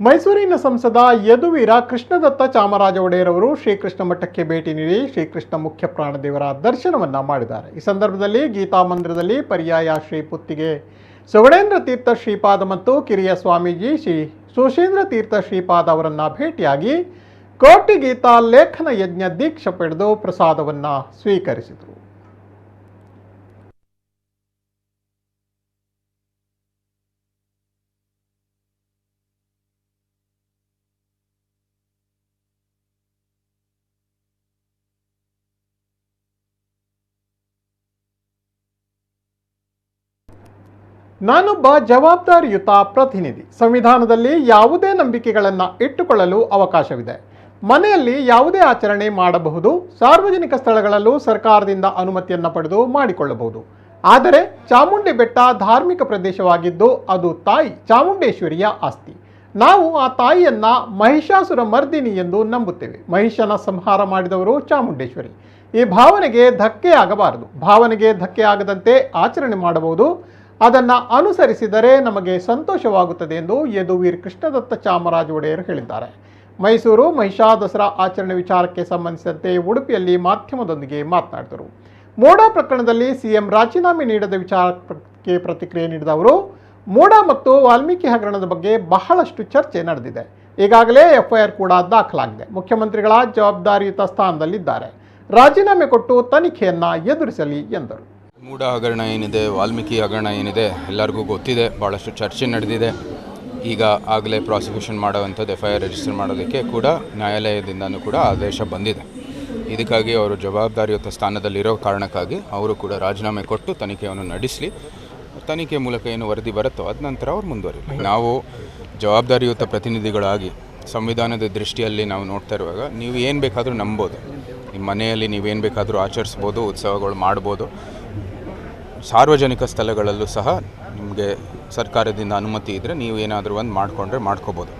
ಮೈಸೂರಿನ ಸಂಸದ ಯದುವೀರ ಕೃಷ್ಣದತ್ತ ಚಾಮರಾಜ ಒಡೆಯರ್ ಅವರು ಶ್ರೀಕೃಷ್ಣ ಮಠಕ್ಕೆ ಭೇಟಿ ನೀಡಿ ಶ್ರೀಕೃಷ್ಣ ಮುಖ್ಯ ಪ್ರಾಣದೇವರ ದರ್ಶನವನ್ನ ಮಾಡಿದ್ದಾರೆ. ಈ ಸಂದರ್ಭದಲ್ಲಿ ಗೀತಾ ಮಂದಿರದಲ್ಲಿ ಪರ್ಯಾಯ ಶ್ರೀ ಪುತ್ತಿಗೆ ಸುವರ್ಣೇಂದ್ರ ತೀರ್ಥ ಶ್ರೀಪಾದ ಮತ್ತು ಕಿರಿಯ ಸ್ವಾಮೀಜಿ ಶ್ರೀ ಸುಶೇಂದ್ರ ತೀರ್ಥ ಶ್ರೀಪಾದ ಅವರನ್ನ ಭೇಟಿಯಾಗಿ ಕೋಟಿ ಗೀತಾ ಲೇಖನ ಯಜ್ಞ ದೀಕ್ಷೆ ಪಡೆದು ಪ್ರಸಾದವನ್ನ ಸ್ವೀಕರಿಸಿದರು. ನಾನೊಬ್ಬ ಜವಾಬ್ದಾರಿಯುತ ಪ್ರತಿನಿಧಿ. ಸಂವಿಧಾನದಲ್ಲಿ ಯಾವುದೇ ನಂಬಿಕೆಗಳನ್ನು ಇಟ್ಟುಕೊಳ್ಳಲು ಅವಕಾಶವಿದೆ. ಮನೆಯಲ್ಲಿ ಯಾವುದೇ ಆಚರಣೆ ಮಾಡಬಹುದು, ಸಾರ್ವಜನಿಕ ಸ್ಥಳಗಳಲ್ಲೂ ಸರ್ಕಾರದಿಂದ ಅನುಮತಿಯನ್ನು ಪಡೆದು ಮಾಡಿಕೊಳ್ಳಬಹುದು. ಆದರೆ ಚಾಮುಂಡಿ ಬೆಟ್ಟ ಧಾರ್ಮಿಕ ಪ್ರದೇಶವಾಗಿದ್ದು ಅದು ತಾಯಿ ಚಾಮುಂಡೇಶ್ವರಿಯ ಆಸ್ತಿ. ನಾವು ಆ ತಾಯಿಯನ್ನ ಮಹಿಷಾಸುರ ಮರ್ದಿನಿ ಎಂದು ನಂಬುತ್ತೇವೆ. ಮಹಿಷನ ಸಂಹಾರ ಮಾಡಿದವರು ಚಾಮುಂಡೇಶ್ವರಿ. ಈ ಭಾವನೆಗೆ ಧಕ್ಕೆ ಆಗಬಾರದು ಭಾವನೆಗೆ ಧಕ್ಕೆ ಆಗದಂತೆ ಆಚರಣೆ ಮಾಡಬಹುದು. ಅದನ್ನು ಅನುಸರಿಸಿದರೆ ನಮಗೆ ಸಂತೋಷವಾಗುತ್ತದೆ ಎಂದು ಯದುವೀರ್ ಕೃಷ್ಣದತ್ತ ಚಾಮರಾಜ ಒಡೆಯರ್ ಹೇಳಿದ್ದಾರೆ. ಮೈಸೂರು ಮಹಿಷಾ ದಸರಾ ಆಚರಣೆ ವಿಚಾರಕ್ಕೆ ಸಂಬಂಧಿಸಿದಂತೆ ಉಡುಪಿಯಲ್ಲಿ ಮಾಧ್ಯಮದೊಂದಿಗೆ ಮಾತನಾಡಿದರು. ಮೋಡ ಪ್ರಕರಣದಲ್ಲಿ ಸಿಎಂ ರಾಜೀನಾಮೆ ನೀಡದ ವಿಚಾರಕ್ಕೆ ಪ್ರತಿಕ್ರಿಯೆ ನೀಡಿದ ಅವರು, ಮೋಡ ಮತ್ತು ವಾಲ್ಮೀಕಿ ಹಗರಣದ ಬಗ್ಗೆ ಬಹಳಷ್ಟು ಚರ್ಚೆ ನಡೆದಿದೆ. ಈಗಾಗಲೇ ಎಫ್ಐಆರ್ ಕೂಡ ದಾಖಲಾಗಿದೆ. ಮುಖ್ಯಮಂತ್ರಿಗಳ ಜವಾಬ್ದಾರಿಯುತ ಸ್ಥಾನದಲ್ಲಿದ್ದಾರೆ. ರಾಜೀನಾಮೆ ಕೊಟ್ಟು ತನಿಖೆಯನ್ನ ಎದುರಿಸಲಿ ಎಂದರು. ಮೂಢ ಹಗರಣ ಏನಿದೆ, ವಾಲ್ಮೀಕಿ ಹಗರಣ ಏನಿದೆ, ಎಲ್ಲರಿಗೂ ಗೊತ್ತಿದೆ ಭಾಳಷ್ಟು ಚರ್ಚೆ ನಡೆದಿದೆ. ಈಗ ಆಗಲೇ ಪ್ರಾಸಿಕ್ಯೂಷನ್ ಮಾಡೋವಂಥದ್ದು ಎಫ್ ಐ ರಿಜಿಸ್ಟರ್ ಮಾಡೋದಕ್ಕೆ ಕೂಡ ನ್ಯಾಯಾಲಯದಿಂದನೂ ಕೂಡ ಆದೇಶ ಬಂದಿದೆ. ಇದಕ್ಕಾಗಿ ಅವರು ಜವಾಬ್ದಾರಿಯುತ ಸ್ಥಾನದಲ್ಲಿರೋ ಕಾರಣಕ್ಕಾಗಿ ಅವರು ಕೂಡ ರಾಜೀನಾಮೆ ಕೊಟ್ಟು ತನಿಖೆಯನ್ನು ನಡೆಸಲಿ. ತನಿಖೆ ಮೂಲಕ ಏನು ವರದಿ ಬರುತ್ತೋ ಅದ ನಂತರ ಅವ್ರು ಮುಂದುವರಿಲಿ. ನಾವು ಜವಾಬ್ದಾರಿಯುತ ಪ್ರತಿನಿಧಿಗಳಾಗಿ ಸಂವಿಧಾನದ ದೃಷ್ಟಿಯಲ್ಲಿ ನಾವು ನೋಡ್ತಾ ಇರುವಾಗ ನೀವು ಏನು ಬೇಕಾದರೂ ನಂಬೋದು. ನಿಮ್ಮ ಮನೆಯಲ್ಲಿ ನೀವೇನು ಬೇಕಾದರೂ ಆಚರಿಸ್ಬೋದು, ಉತ್ಸವಗಳು ಮಾಡ್ಬೋದು. ಸಾರ್ವಜನಿಕ ಸ್ಥಳಗಳಲ್ಲೂ ಸಹ ನಿಮಗೆ ಸರ್ಕಾರದಿಂದ ಅನುಮತಿ ಇದ್ದರೆ ನೀವು ಏನಾದರೂ ಒಂದು ಮಾಡಿಕೊಂಡ್ರೆ ಮಾಡ್ಕೋಬೋದು.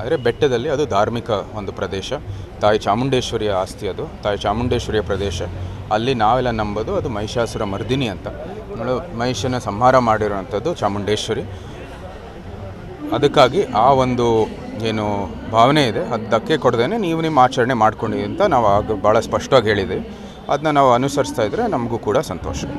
ಆದರೆ ಬೆಟ್ಟದಲ್ಲಿ ಅದು ಧಾರ್ಮಿಕ ಒಂದು ಪ್ರದೇಶ. ತಾಯಿ ಚಾಮುಂಡೇಶ್ವರಿಯ ಆಸ್ತಿ ಅದು. ತಾಯಿ ಚಾಮುಂಡೇಶ್ವರಿಯ ಪ್ರದೇಶ. ಅಲ್ಲಿ ನಾವೆಲ್ಲ ನಂಬೋದು, ಅದು ಮಹಿಷಾಸುರ ಮರ್ದಿನಿ ಅಂತ. ಮಹಿಷನ ಸಂಹಾರ ಮಾಡಿರುವಂಥದ್ದು ಚಾಮುಂಡೇಶ್ವರಿ. ಅದಕ್ಕಾಗಿ ಆ ಒಂದು ಏನು ಭಾವನೆ ಇದೆ. ಅದು ಧಕ್ಕೆ ಕೊಡದೇನೆ ನೀವು ನಿಮ್ಮ ಆಚರಣೆ ಮಾಡ್ಕೊಂಡಿದ್ದೀವಿ ಅಂತ ನಾವು ಆಗ ಭಾಳ ಸ್ಪಷ್ಟವಾಗಿ ಹೇಳಿದ್ದೀವಿ. ಅದನ್ನ ನಾವು ಅನುಸರಿಸ್ತಾ ಇದ್ದರೆ ನಮಗೂ ಕೂಡ ಸಂತೋಷ.